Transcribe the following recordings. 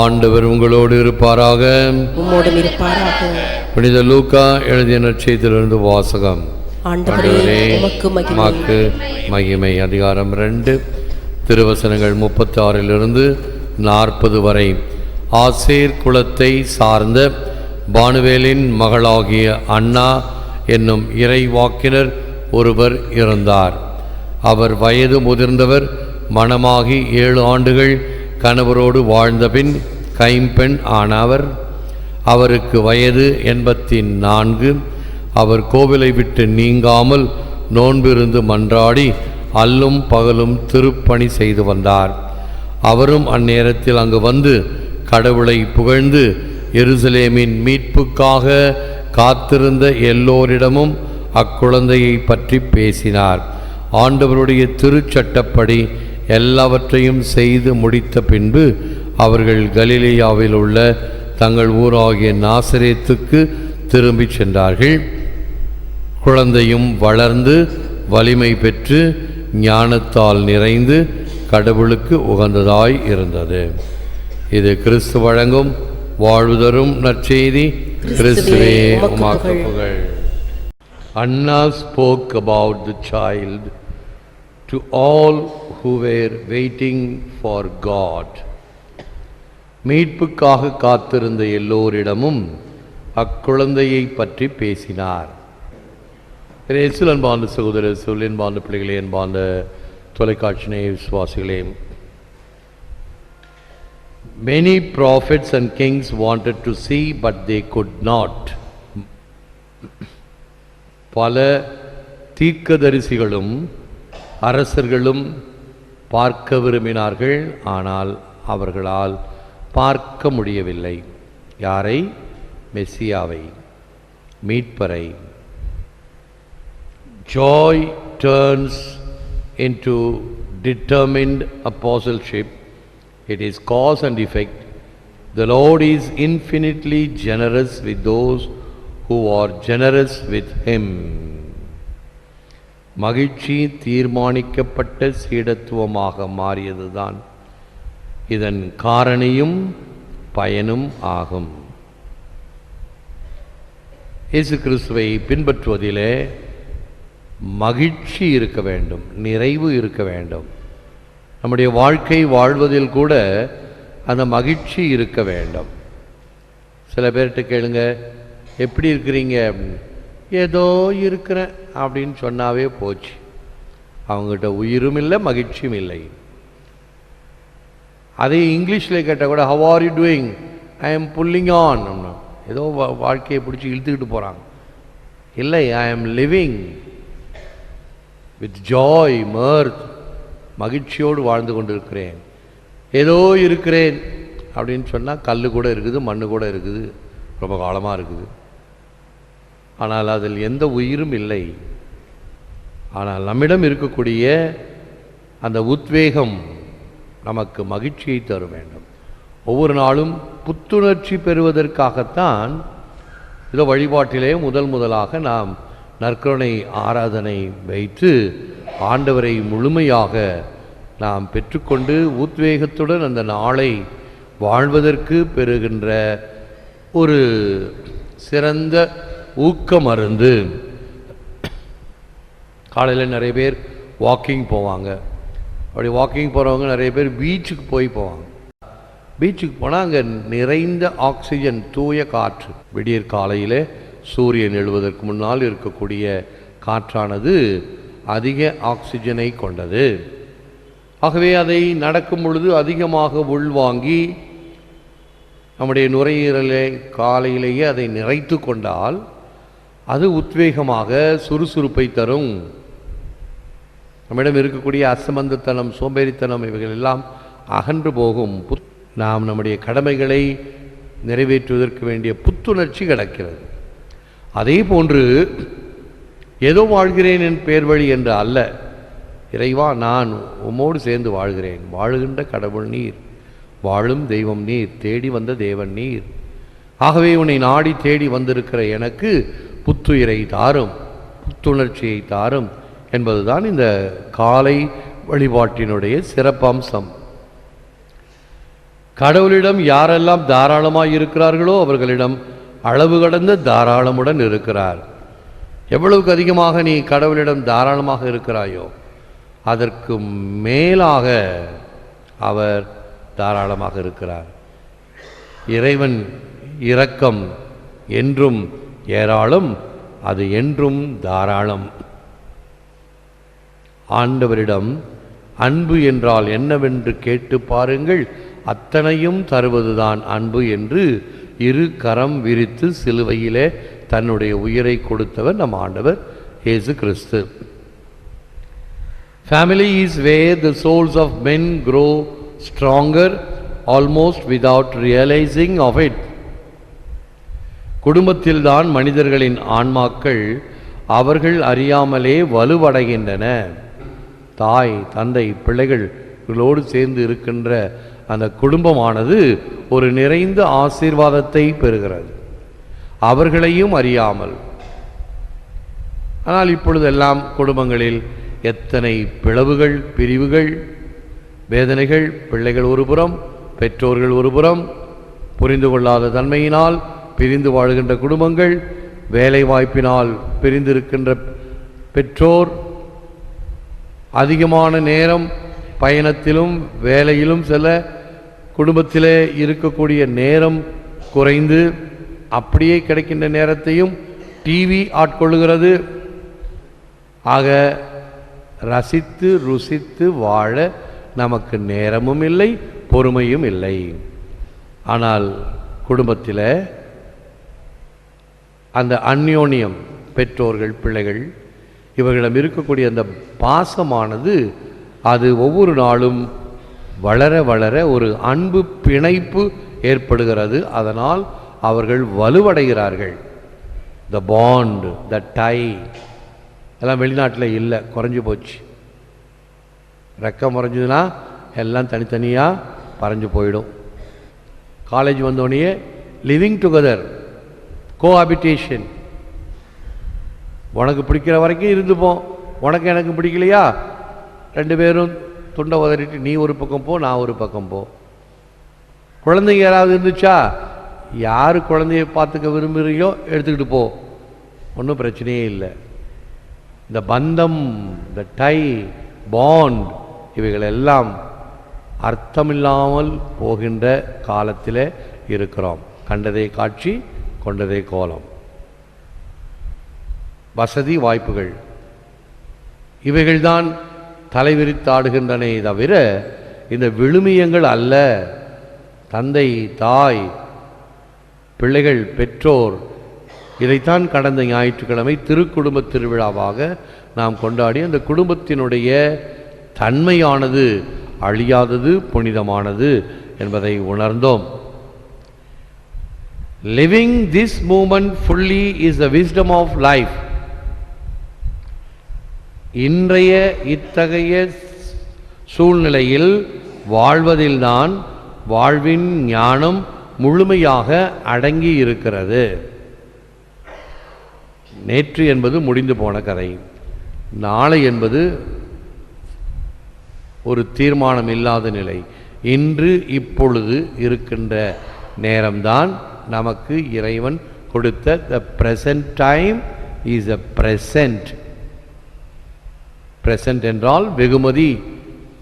ஆண்டவர் உங்களோடு இருப்பாராக. உம்மோடும் இருப்பாராக. புனித லூக்கா எழுதிய நற்செய்தியிலிருந்து வாசகம். மாக்கு மகிமை. அதிகாரம் ரெண்டு திருவசனங்கள் முப்பத்தி ஆறிலிருந்து நாற்பது வரை. ஆசேர் குலத்தை சார்ந்த பானுவேலின் மகளாகிய அண்ணா என்னும் இறைவாக்கினர் ஒருவர் இருந்தார். அவர் வயது முதிர்ந்தவர் மணமாகி ஏழு ஆண்டுகள் கணவரோடு வாழ்ந்தபின் கைம்பெண் ஆனவர். அவருக்கு வயது எண்பத்தி நான்கு அவர் கோவிலை விட்டு நீங்காமல் நோன்பிருந்து மன்றாடி அல்லும் பகலும் திருப்பணி செய்து வந்தார். அவரும் அந்நேரத்தில் அங்கு வந்து கடவுளை புகழ்ந்து எருசலேமின் மீட்புக்காக காத்திருந்த எல்லோரிடமும் அக்குழந்தையை பற்றி பேசினார். ஆண்டவருடைய திருச்சட்டப்படி எல்லாவற்றையும் செய்து முடித்த பின்பு அவர்கள் கலிலேயாவில் உள்ள தங்கள் ஊராகிய நாசரேத்துக்கு திரும்பிச் சென்றார்கள். குழந்தையும் வளர்ந்து வலிமை பெற்று ஞானத்தால் நிறைந்து கடவுளுக்கு உகந்ததாய் இருந்தது. இது கிறிஸ்து வழங்கும் வாழ்வுதரும் நற்செய்தி. கிறிஸ்துவே உமக்கு புகழ். அண்ணா spoke about the child to all who where waiting for God மீட்புக்காக காத்திருந்த எல்லோரிடமும் அக்குழந்தையை பற்றி பேசினார். இயேசு அன்பார்ந்த சகோதரர் சொல் அன்பார்ந்த பிள்ளைகளே அன்பார்ந்த தொலைக்காட்சி விசுவாசிகளே many profits and Kings wanted to C but they could not பல தீர்க்கதரிசிகளும் அரசர்களும் பார்க்க விரும்பினார்கள் ஆனால் அவர்களால் பார்க்க முடியவில்லை யாரை மெஸ்ஸியாவை மீட்பரை Joy turns in to determined அப்போசல்ஷிப் it is cause and effect the load is infinitely generous with those who are generous with him மகிழ்ச்சி தீர்மானிக்கப்பட்ட சீடத்துவமாக மாறியதுதான் இதன் காரணியும் பயனும் ஆகும். இயேசு கிறிஸ்துவை பின்பற்றுவதிலே மகிழ்ச்சி இருக்க வேண்டும் நிறைவு இருக்க வேண்டும். நம்முடைய வாழ்க்கை வாழ்வதில் கூட அந்த மகிழ்ச்சி இருக்க வேண்டும். சில பேர்கிட்ட கேளுங்க எப்படி இருக்கிறீங்க? ஏதோ இருக்கிறேன் அப்படின்னு சொன்னாவே போச்சு. அவங்ககிட்ட உயிரும் இல்லை மகிழ்ச்சியும் இல்லை. அதே இங்கிலீஷில் கேட்டால் கூட how are you doing I am pulling on ஏதோ வா- வாழ்க்கையை பிடிச்சி இழுத்துக்கிட்டு போகிறாங்க இல்லை I am living with Joy mirth மகிழ்ச்சியோடு வாழ்ந்து கொண்டிருக்கிறேன். ஏதோ இருக்கிறேன். அப்படின்னு சொன்னால் கல் கூட இருக்குது மண்ணு கூட இருக்குது ரொம்ப காலமாக இருக்குது. ஆனால் அதில் எந்த உயிரும் இல்லை. ஆனால் நம்மிடம் இருக்கக்கூடிய அந்த உத்வேகம் நமக்கு மகிழ்ச்சியை தர வேண்டும். ஒவ்வொரு நாளும் புத்துணர்ச்சி பெறுவதற்காகத்தான் இதோ வழிபாட்டிலே முதல் முதலாக நாம் நற்கருணை ஆராதனை வைத்து ஆண்டவரை முழுமையாக நாம் பெற்றுக்கொண்டு உத்வேகத்துடன் அந்த நாளை வாழ்வதற்கு பெறுகின்ற ஒரு சிறந்த ஊக்க மருந்து காலையில் நிறைய பேர் வாக்கிங் போவாங்க. அப்படி வாக்கிங் போகிறவங்க நிறைய பேர் பீச்சுக்கு போய் போவாங்க. பீச்சுக்கு போனால் அங்கே நிறைந்த ஆக்சிஜன் தூய காற்று. விடியற் காலையில் சூரியன் எழுவதற்கு முன்னால் இருக்கக்கூடிய காற்றானது அதிக ஆக்சிஜனை கொண்டது. ஆகவே அதை நடக்கும் பொழுது அதிகமாக உள்வாங்கி நம்முடைய நுரையீரலை காலையிலேயே அதை நிறைத்து கொண்டால் அது உத்வேகமாக சுறுசுறுப்பை தரும். நம்மிடம் இருக்கக்கூடிய அசமந்தத்தனம் சோம்பேறித்தனம் இவைகள் எல்லாம் அகன்று போகும். புத்- நாம் நம்முடைய கடமைகளை நிறைவேற்றுவதற்கு வேண்டிய புத்துணர்ச்சி கிடக்கிறது. அதே போன்று ஏதோ வாழ்கிறேன் என் பேர் வழி என்று அல்ல. இறைவா நான் உம்மோடு சேர்ந்து வாழ்கிறேன். வாழுகின்ற கடவுள் நீர் வாழும் தெய்வம் நீர் தேடி வந்த தேவன் நீர். ஆகவே உன்னை நாடி தேடி வந்திருக்கிற எனக்கு புத்துயிரை தாரும் புத்துணர்ச்சியை தாரும். என்பதுதான் இந்த காலை வழிபாட்டினுடைய சிறப்பம்சம். கடவுளிடம் யாரெல்லாம் தாராளமாக இருக்கிறார்களோ அவர்களிடம் அளவு கடந்த தாராளமுடன் இருக்கிறார். எவ்வளவுக்கு அதிகமாக நீ கடவுளிடம் தாராளமாக இருக்கிறாயோ அதற்கு மேலாக அவர் தாராளமாக இருக்கிறார். இறைவன் இரக்கம் என்றும் ஏராளம் அது என்றும் தாராளம். ஆண்டவரிடம் அன்பு என்றால் என்னவென்று கேட்டு பாருங்கள் அத்தனையும் தருவதுதான் அன்பு என்று இரு கரம் விரித்து சிலுவையிலே தன்னுடைய உயிரை கொடுத்தவர் நம் ஆண்டவர் இயேசு கிறிஸ்து. Family is way the souls of men grow stronger almost without realising of it குடும்பத்தில்தான் மனிதர்களின் ஆன்மாக்கள் அவர்கள் அறியாமலே வலுவடைகின்றன. தாய் தந்தை பிள்ளைகளோடு சேர்ந்து இருக்கின்ற அந்த குடும்பமானது ஒரு நிறைந்த ஆசீர்வாதத்தை பெறுகிறது. அவர்களையும் அறியாமல். ஆனால் இப்பொழுதெல்லாம் குடும்பங்களில் எத்தனை பிளவுகள் பிரிவுகள் வேதனைகள் பிள்ளைகள் ஒருபுறம் பெற்றோர்கள் ஒருபுறம் புரிந்து கொள்ளாத தன்மையினால் பிரிந்து வாழ்கின்ற குடும்பங்கள் வேலை வாய்ப்பினால் பிரிந்திருக்கின்ற பெற்றோர் அதிகமான நேரம் பயணத்திலும் வேலையிலும் செல்ல குடும்பத்திலே இருக்கக்கூடிய நேரம் குறைந்து அப்படியே கிடைக்கின்ற நேரத்தையும் டிவி ஆட்கொள்ளுகிறது. ஆக ரசித்து ருசித்து வாழ நமக்கு நேரமும் இல்லை பொறுமையும் இல்லை. ஆனால் குடும்பத்தில் அந்த அந்யோன்யம் பெற்றோர்கள் பிள்ளைகள் இவர்களிடம் இருக்கக்கூடிய அந்த பாசமானது அது ஒவ்வொரு நாளும் வளர வளர ஒரு அன்பு பிணைப்பு ஏற்படுகிறது. அதனால் அவர்கள் வலுவடைகிறார்கள். த பாண்ட் த டை எல்லாம் வெளிநாட்டில் இல்லை குறைஞ்சி போச்சு. ரெக்கம் குறைஞ்சதுன்னா எல்லாம் தனித்தனியாக பறஞ்சு போயிடும். காலேஜ் வந்தோடனே லிவிங் டுகெதர் கோஹாபிட்டேஷன் உனக்கு பிடிக்கிற வரைக்கும் இருந்துப்போம் உனக்கு எனக்கு பிடிக்கலையா? ரெண்டு பேரும் துண்டை உதறிட்டு நீ ஒரு பக்கம் போ நான் ஒரு பக்கம் போ. குழந்தைங்க யாராவது இருந்துச்சா? யார் குழந்தைய பார்த்துக்க விரும்புகிறீங்களோ எடுத்துக்கிட்டு போ. ஒன்றும் பிரச்சனையே இல்லை. இந்த பந்தம் இந்த டை பாண்ட் இவைகள் எல்லாம் அர்த்தமில்லாமல் போகின்ற காலத்தில் இருக்கிறோம். கண்டதே காட்சி கொண்டதே கோலம். வசதி வாய்ப்புகள். இவைகள்தான் தலைவிரித்தாடுகின்றனே தவிர இந்த விழுமியங்கள் அல்ல. தந்தை தாய் பிள்ளைகள் பெற்றோர் இதைத்தான் கடந்த ஞாயிற்றுக்கிழமை திருக்குடும்ப திருவிழாவாக நாம் கொண்டாடி அந்த குடும்பத்தினுடைய தன்மையானது அழியாதது புனிதமானது என்பதை உணர்ந்தோம். Living this moment fully is the wisdom of life இன்றைய இத்தகைய சூழ்நிலையில் வாழ்வதில்தான் வாழ்வின் ஞானம் முழுமையாக அடங்கி இருக்கிறது நேற்று என்பது முடிந்து போன கதை. நாளை என்பது ஒரு தீர்மானம் இல்லாத நிலை. இன்று இப்பொழுது இருக்கின்ற நேரம்தான் நமக்கு இறைவன் கொடுத்த த present time is a present present என்றால் வெகுமதி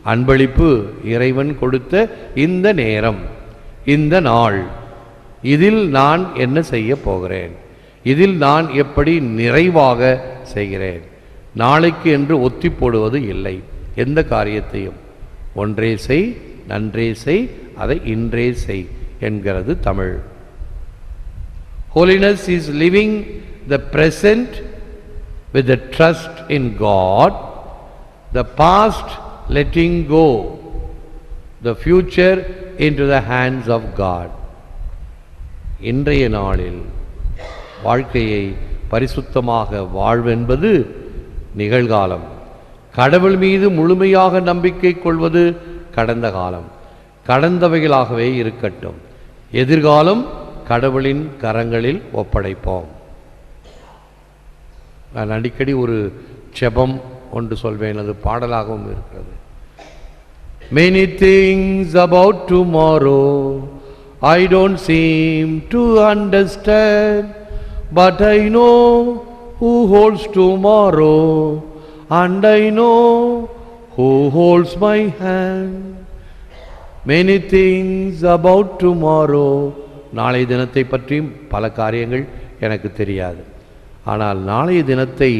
அன்பளிப்பு இறைவன் கொடுத்த இந்த நேரம் இந்த நாள். இதில் நான் என்ன செய்ய போகிறேன்? இதில் நான் எப்படி நிறைவாக செய்கிறேன்? நாளைக்கு என்று ஒத்தி போடுவது இல்லை. எந்த காரியத்தையும்? ஒன்றே செய் நன்றே செய் அதை இன்றே செய் என்கிறது Tamil. Holiness is living the present with the trust in God the past letting go, the future into the hands of God. இன்றைய நாளில் வாழ்க்கையை பரிசுத்தமாக வாழ்வென்பது நிகழ்காலம். கடவுள் மீது முழுமையாக நம்பிக்கை கொள்வது கடந்த காலம். கடந்தவைகளாகவே இருக்கட்டும். எதிர்காலம் கடவுளின் கரங்களில் ஒப்படைப்போம். நான் அடிக்கடி ஒரு செபம் கொண்டு சொல்வேன் அது பாடலாகவும் இருக்கிறது many things about tomorrow I don't seem to understand but I know who holes tomorrow and I know who holes my hand many things about tomorrow நாளைய தினத்தை பற்றியும் பல காரியங்கள் எனக்கு தெரியாது ஆனால் நாளைய தினத்தை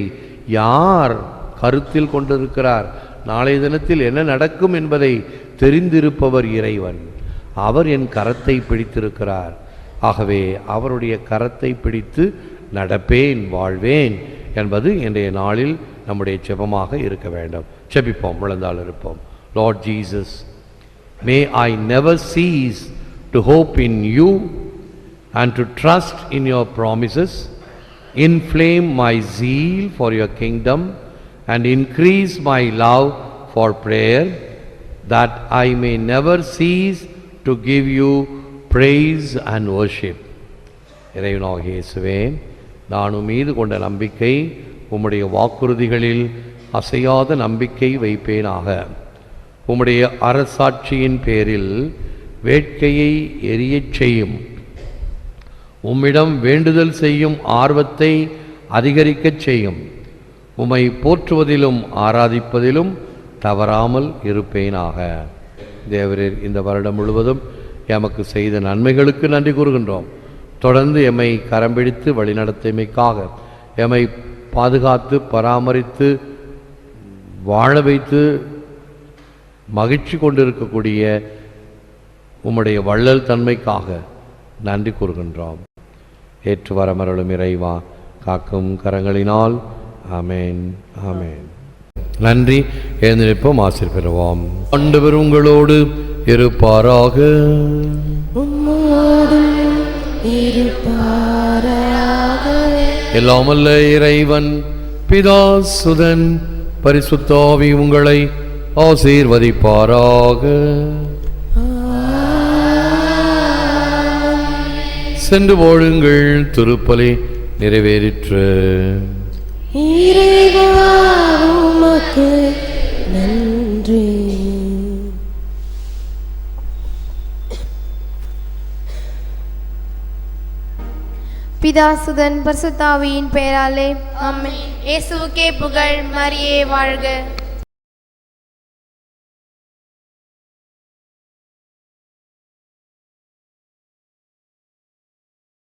யார் கருத்தில் கொண்டிருக்கிறார். நாளைய தினத்தில் என்ன நடக்கும் என்பதை தெரிந்திருப்பவர் இறைவன். அவர் என் கரத்தை பிடித்திருக்கிறார். ஆகவே அவருடைய கரத்தை பிடித்து நடப்பேன் வாழ்வேன் என்பது இன்றைய நாளில் நம்முடைய செபமாக இருக்க வேண்டும். செபிப்போம் விழுந்தால் இருப்போம். Lord Jesus May I never cheese to hope in you and to trust in your promises inflame my zeal for your kingdom and increase my love for prayer, that I may never cease to give you praise and worship. இறைவனாக இயேசுவே நான் மீது கொண்ட நம்பிக்கை உம்முடைய வாக்குறுதிகளில் அசையாத நம்பிக்கை வைப்பேனாக. உம்முடைய அரசாட்சியின் பேரில் வேட்கையை எரியச் செய்யும். உம்மிடம் வேண்டுதல் செய்யும் ஆர்வத்தை அதிகரிக்கச் செய்யும். உம்மை போற்றுவதிலும் ஆராதிப்பதிலும் தவறாமல் இருப்பேனாக. தேவரீர் இந்த வருடம் முழுவதும் எமக்கு செய்த நன்மைகளுக்கு நன்றி கூறுகின்றோம். தொடர்ந்து எம்மை கரம்பிடித்து பிடித்து எம்மை பாதுகாத்து பராமரித்து வாழ வைத்து மகிழ்ச்சி கொண்டிருக்கக்கூடிய உம்முடைய வள்ளல் தன்மைக்காக நன்றி கூறுகின்றோம். ஏற்று வரமருளும் இறைவா காக்கும் கரங்களினால் ஆமென் ஆமென். நன்றி. எழுந்திருப்போம் ஆசிர் பெறுவோம். ஆண்டவர் உங்களோடு இருப்பாராக. எல்லாமல்ல இறைவன் பிதா சுதன் பரிசுத்தாவி உங்களை ஆசீர்வதிப்பாராக. சென்று போடுங்கள் திருப்பலி நிறைவேறிற்று. இறைவா உமக்கு நன்றி. பிதாசுதன் பரிசுத்தாவியின் பெயராலே அம்மே இயேசுவுக்கே புகழ் மரியே வாழ்க.